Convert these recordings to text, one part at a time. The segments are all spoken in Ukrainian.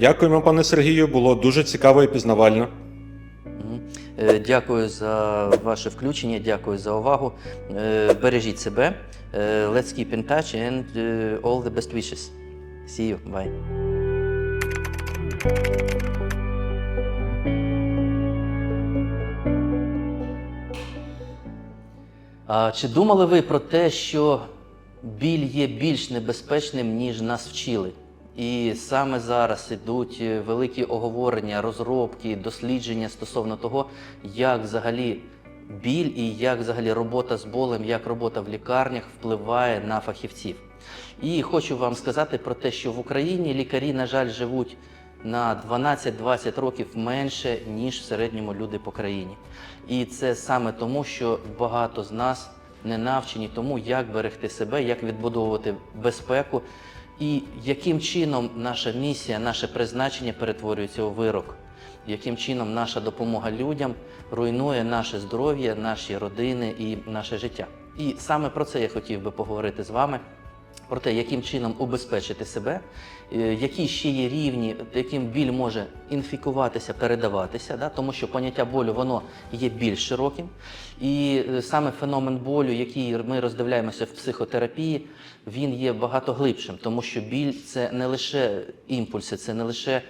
Дякуємо, пане Сергію. Було дуже цікаво і пізнавально. Е, Дякую за ваше включення, дякую за увагу. Е, Бережіть себе. Е, Let's keep in touch and all the best wishes. See you. Bye. А чи думали ви про те, що біль є більш небезпечним, ніж нас вчили? І саме зараз ідуть великі оговорення, розробки, дослідження стосовно того, як взагалі біль і як взагалі робота з болем, як робота в лікарнях впливає на фахівців. І хочу вам сказати про те, що в Україні лікарі, на жаль, живуть на 12-20 років менше, ніж в середньому люди по країні. І це саме тому, що багато з нас не навчені тому, як берегти себе, як відбудовувати безпеку, і яким чином наша місія, наше призначення перетворюється у вирок, яким чином наша допомога людям руйнує наше здоров'я, наші родини і наше життя. І саме про це я хотів би поговорити з вами. Про те, яким чином убезпечити себе, е, які ще є рівні, яким біль може інфікуватися, передаватися, да? тому що поняття болю воно є більш широким. І е, саме феномен болю, який ми роздивляємося в психотерапії, він є багато глибшим, тому що біль це не лише імпульси, це не лише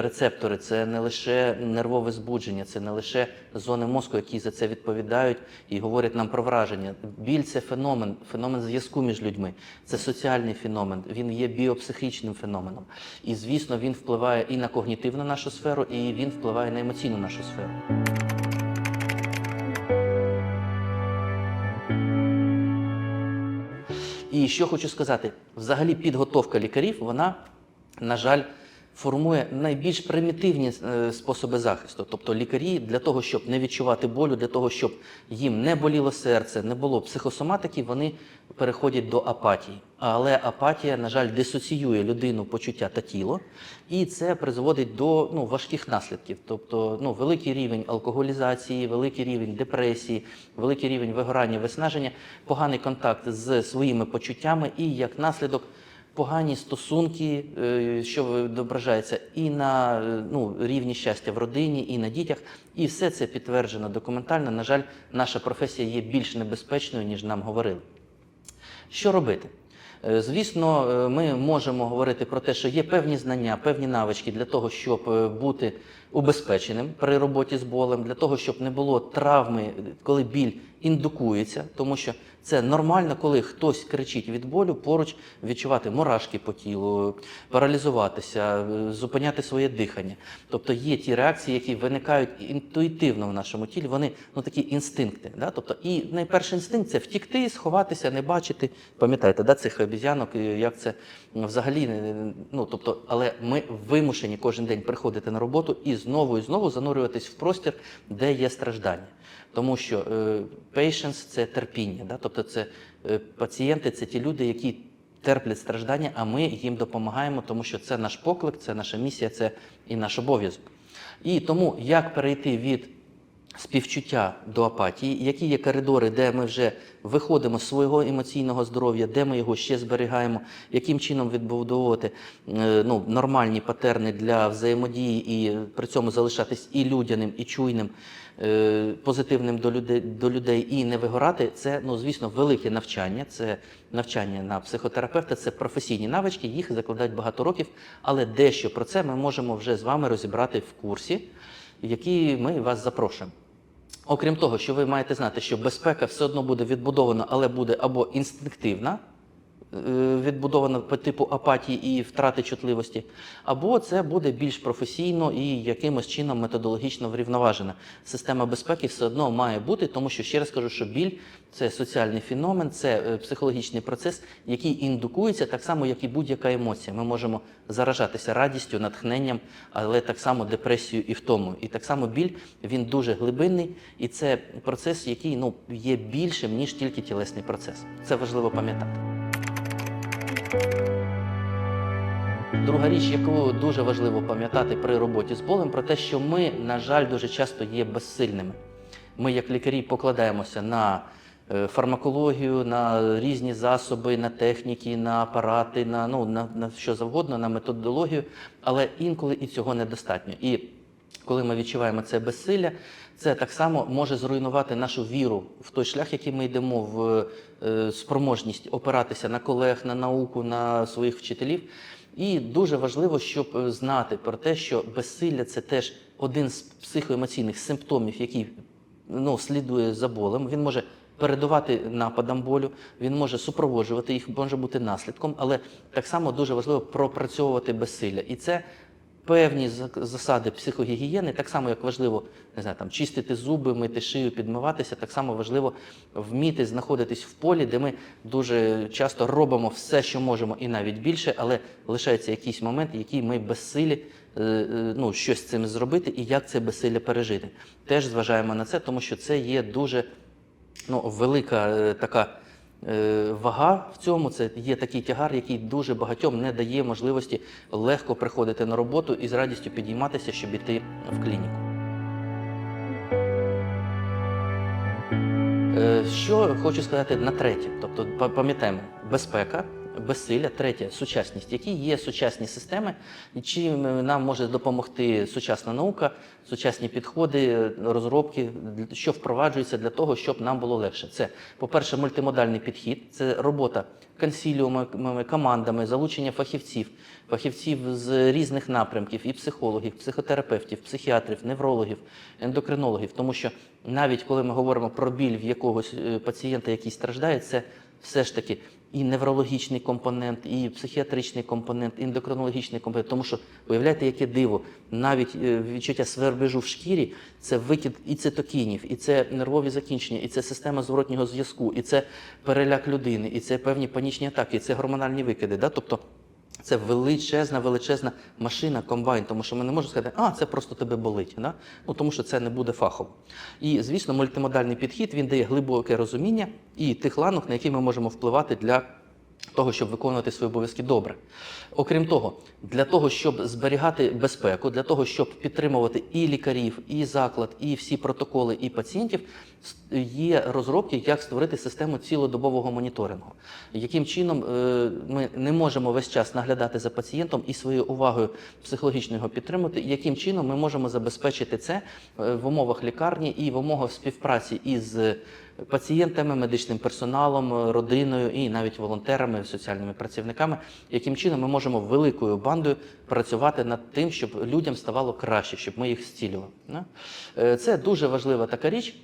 рецептори, це не лише нервове збудження, це не лише зони мозку, які за це відповідають і говорять нам про враження. Біль це феномен, феномен зв'язку між людьми, це соціальний феномен, він є біопсихічним феноменом. І звісно, він впливає і на когнітивну нашу сферу, і він впливає на емоційну нашу сферу. І що хочу сказати, взагалі підготовка лікарів, вона, на жаль, формує найбільш примітивні е, способи захисту. Тобто лікарі для того, щоб не відчувати болю, для того, щоб їм не боліло серце, не було психосоматики, вони переходять до апатії. Але апатія, на жаль, дисоціює людину, почуття та тіло, і це призводить до ну, важких наслідків. Тобто ну, великий рівень алкоголізації, великий рівень депресії, великий рівень вигорання, виснаження, поганий контакт з своїми почуттями і як наслідок погані стосунки, е, що відображається і на е, ну, рівні щастя в родині, і на дітях. І все це підтверджено документально. На жаль, наша професія є більш небезпечною, ніж нам говорили. Що робити? Е, Звісно, ми можемо говорити про те, що є певні знання, певні навички для того, щоб бути убезпеченим при роботі з болем, для того, щоб не було травми, е, коли біль індукується, тому що це нормально, коли хтось кричить від болю, поруч відчувати мурашки по тілу, паралізуватися, е, зупиняти своє дихання. Тобто є ті реакції, які виникають інтуїтивно в нашому тілі, вони ну такі інстинкти. Да? Тобто, і найперший інстинкт це втікти, сховатися, не бачити. Пам'ятаєте, да, цих обіз'янок, як це взагалі не- ну тобто, але ми вимушені кожен день приходити на роботу і знову і знову занурюватись в простір, де є страждання. Тому що е, patience – це терпіння, да? тобто це е, пацієнти, це ті люди, які терплять страждання, а ми їм допомагаємо, тому що це наш поклик, це наша місія, це і наш обов'язок. І тому як перейти від співчуття до апатії, які є коридори, де ми вже виходимо з свого емоційного здоров'я, де ми його ще зберігаємо, яким чином відбудовувати е, ну, нормальні патерни для взаємодії і при цьому залишатись і людяним, і чуйним, е, позитивним до людей, до людей і не вигорати, це, ну, звісно, велике навчання. Це навчання на психотерапевта, це професійні навички, їх закладають багато років, але дещо про це ми можемо вже з вами розібрати в курсі, який ми вас запрошуємо. Окрім того, що ви маєте знати, що безпека все одно буде відбудована, але буде або інстинктивна, відбудована по типу апатії і втрати чутливості, або це буде більш професійно і якимось чином методологічно врівноважена. Система безпеки все одно має бути, тому що ще раз кажу, що біль це соціальний феномен, це е, психологічний процес, який індукується так само, як і будь-яка емоція. Ми можемо заражатися радістю, натхненням, але так само депресією і втомою. І так само біль він дуже глибинний, і це процес, який ну є більшим ніж тільки тілесний процес. Це важливо пам'ятати. Друга річ, яку дуже важливо пам'ятати при роботі з болем, про те, що ми, на жаль, дуже часто є безсильними. Ми, як лікарі, покладаємося на е, фармакологію, на різні засоби, на техніки, на апарати, на, ну, на, на що завгодно, на методологію, але інколи і цього недостатньо. І коли ми відчуваємо це безсилля, це так само може зруйнувати нашу віру в той шлях, який ми йдемо, в е, спроможність опиратися на колег, на науку, на своїх вчителів. І дуже важливо, щоб е, знати про те, що безсилля це теж один з психоемоційних симптомів, який ну, слідує за болем. Він може передавати нападам болю, він може супроводжувати їх, може бути наслідком, але так само дуже важливо пропрацьовувати безсилля. І це певні засади психогігієни, так само як важливо не знаю, там, чистити зуби, мити шию, підмиватися, так само важливо вміти знаходитись в полі, де ми дуже часто робимо все, що можемо, і навіть більше, але лишається якийсь момент, який ми безсилі е, е, ну, щось з цим зробити і як це безсилля пережити. Теж зважаємо на це, тому що це є дуже ну, велика е, така вага в цьому. Це є такий тягар, який дуже багатьом не дає можливості легко приходити на роботу і з радістю підійматися, щоб іти в клініку. Е, Що хочу сказати на третє, тобто па- пам'ятаємо безпека, безсилля, третє сучасність. Які є сучасні системи, і чим нам може допомогти сучасна наука, сучасні підходи, розробки, що впроваджується для того, щоб нам було легше. Це, по-перше, мультимодальний підхід, це робота консіліумами, командами, залучення фахівців, фахівців з різних напрямків, і психологів, психотерапевтів, психіатрів, неврологів, ендокринологів. Тому що навіть коли ми говоримо про біль в якогось е, пацієнта, який страждає, це все ж таки і неврологічний компонент, і психіатричний компонент, і ендокринологічний компонент. Тому що уявляєте, яке диво, навіть е, відчуття свербежу в шкірі це викид і цитокінів, і це нервові закінчення, і це система зворотнього зв'язку, і це переляк людини, і це певні панічні атаки, і це гормональні викиди. Да? Тобто це величезна, величезна машина, комбайн, тому що ми не можемо сказати, а це просто тебе болить. Да? Ну, тому що це не буде фахово. І, звісно, мультимодальний підхід він дає глибоке розуміння і тих ланок, на які ми можемо впливати для того, щоб виконувати свої обов'язки добре. Окрім того, для того, щоб зберігати безпеку, для того, щоб підтримувати і лікарів, і заклад, і всі протоколи, і пацієнтів, є розробки, як створити систему цілодобового моніторингу. Яким чином е, ми не можемо весь час наглядати за пацієнтом і своєю увагою психологічно його підтримувати, і яким чином ми можемо забезпечити це е, в умовах лікарні і в умовах співпраці із пацієнтами, медичним персоналом, родиною і навіть волонтерами, соціальними працівниками, яким чином ми можемо великою бандою працювати над тим, щоб людям ставало краще, щоб ми їх зцілювали. Е, Це дуже важлива така річ,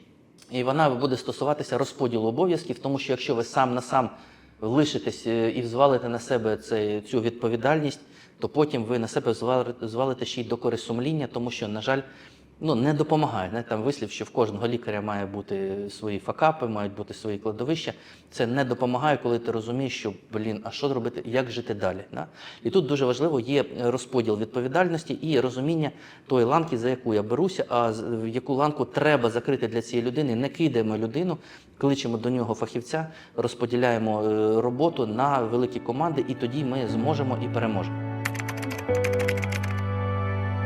і вона буде стосуватися розподілу обов'язків, тому що якщо ви сам на сам лишитесь е, і взвалите на себе цю відповідальність, то потім ви на себе звалите ще й докори сумління, тому що, на жаль, ну, не допомагає. Знаєте, там вислів, що в кожного лікаря має бути свої факапи, мають бути свої кладовища. Це не допомагає, коли ти розумієш, що блін, а що робити, як жити далі. Да? І тут дуже важливо є розподіл відповідальності і розуміння тої ланки, за яку я беруся, а яку ланку треба закрити для цієї людини. Не кидаємо людину, кличемо до нього фахівця, розподіляємо е, роботу на великі команди, і тоді ми зможемо і переможемо.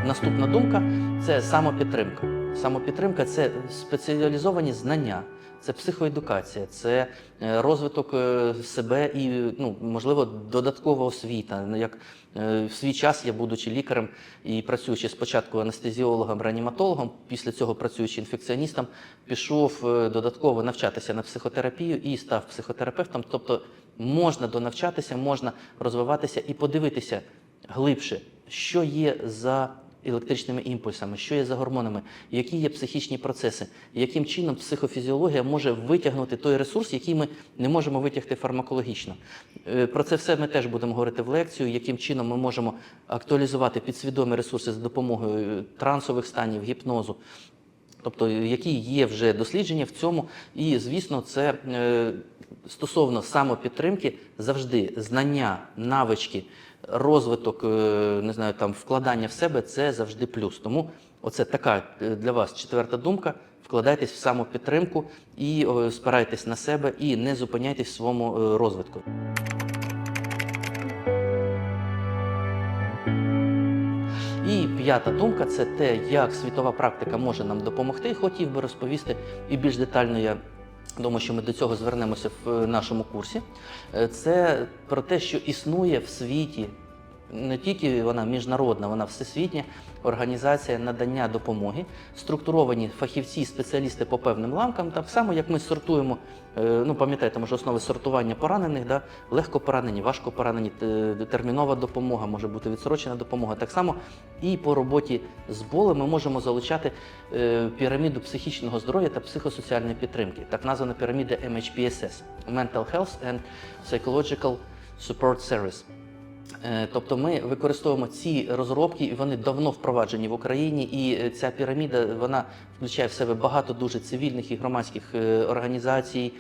Наступна думка це самопідтримка. Самопідтримка це спеціалізовані знання, це психоедукація, це е, розвиток е, себе і, ну, можливо, додаткова освіта. Як е, в свій час я, будучи лікарем і працюючи спочатку анестезіологом, реаніматологом, після цього працюючи інфекціоністом, пішов додатково навчатися на психотерапію і став психотерапевтом. Тобто можна донавчатися, можна розвиватися і подивитися глибше, що є за електричними імпульсами, що є за гормонами, які є психічні процеси, яким чином психофізіологія може витягнути той ресурс, який ми не можемо витягти фармакологічно. Е, Про це все ми теж будемо говорити в лекцію, яким чином ми можемо актуалізувати підсвідомі ресурси з допомогою е, трансових станів, гіпнозу. Тобто, які є вже дослідження в цьому, і звісно, це е, стосовно самопідтримки завжди знання, навички, розвиток, е, не знаю, там вкладання в себе це завжди плюс. Тому оце така е, для вас четверта думка. Вкладайтесь в самопідтримку і спирайтесь на себе, і не зупиняйтесь в своєму е, розвитку. І п'ята думка це те, як світова практика може нам допомогти. Хотів би розповісти і більш детально я. Думаю, що ми до цього звернемося в е, нашому курсі. Е, Це про те, що існує в світі не тільки вона міжнародна, вона всесвітня організація надання допомоги, структуровані фахівці, спеціалісти по певним ланкам, так само як ми сортуємо. е, Ну, пам'ятаєте, може основи сортування поранених, да? легко поранені, важко поранені, термінова допомога, може бути відсрочена допомога. Так само і по роботі з болем ми можемо залучати е, піраміду психічного здоров'я та психосоціальної підтримки, так названа піраміда MHPSS – Mental Health and Psychological Support Service. Е, Тобто ми використовуємо ці розробки, і вони давно впроваджені в Україні. І е, ця піраміда вона включає в себе багато дуже цивільних і громадських е, організацій,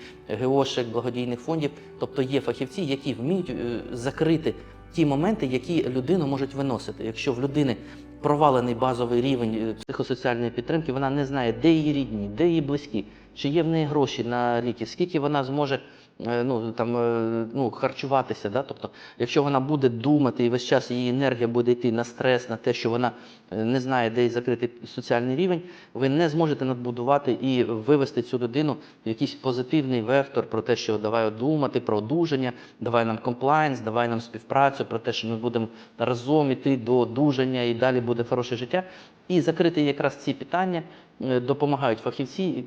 ГОшек, благодійних фондів. Тобто є фахівці, які вміють закрити ті моменти, які людину можуть виносити. Якщо в людини провалений базовий рівень психосоціальної підтримки, вона не знає, де її рідні, де її близькі, чи є в неї гроші на ліки, скільки вона зможе ну, там, е, ну, харчуватися. Да? Тобто, якщо вона буде думати і весь час її енергія буде йти на стрес, на те, що вона е, не знає, де закрити соціальний рівень, ви не зможете надбудувати і вивести цю людину в якийсь позитивний вектор про те, що давай думати про одужання, давай нам комплайнс, давай нам співпрацю, про те, що ми будемо разом іти до одужання і далі буде хороше життя. І закрити якраз ці питання е, допомагають фахівці.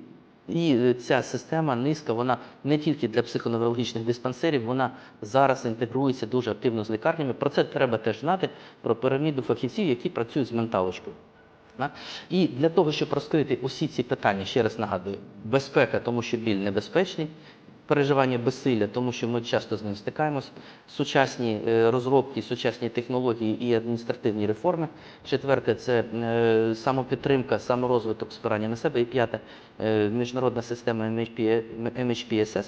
І е, ця система низка, вона не тільки для психоневрологічних диспансерів, вона зараз інтегрується дуже активно з лікарнями. Про це треба теж знати, про піраміду фахівців, які працюють з менталочкою. І для того, щоб розкрити усі ці питання, ще раз нагадую, безпека, тому що біль небезпечний, переживання безсилля, тому що ми часто з ним стикаємось, сучасні е, розробки, сучасні технології і адміністративні реформи. Четверте це е, самопідтримка, саморозвиток, спирання на себе. І п'яте е, міжнародна система MHP, MHPSS.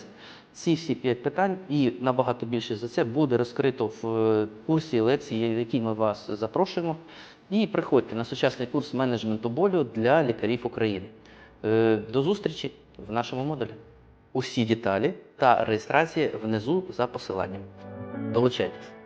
Ці всі п'ять питань і набагато більше за це буде розкрито в курсі лекції, в який ми вас запрошуємо. І приходьте на сучасний курс менеджменту болю для лікарів України. До зустрічі в нашому модулі. Усі деталі та реєстрація внизу за посиланням. Долучайтесь.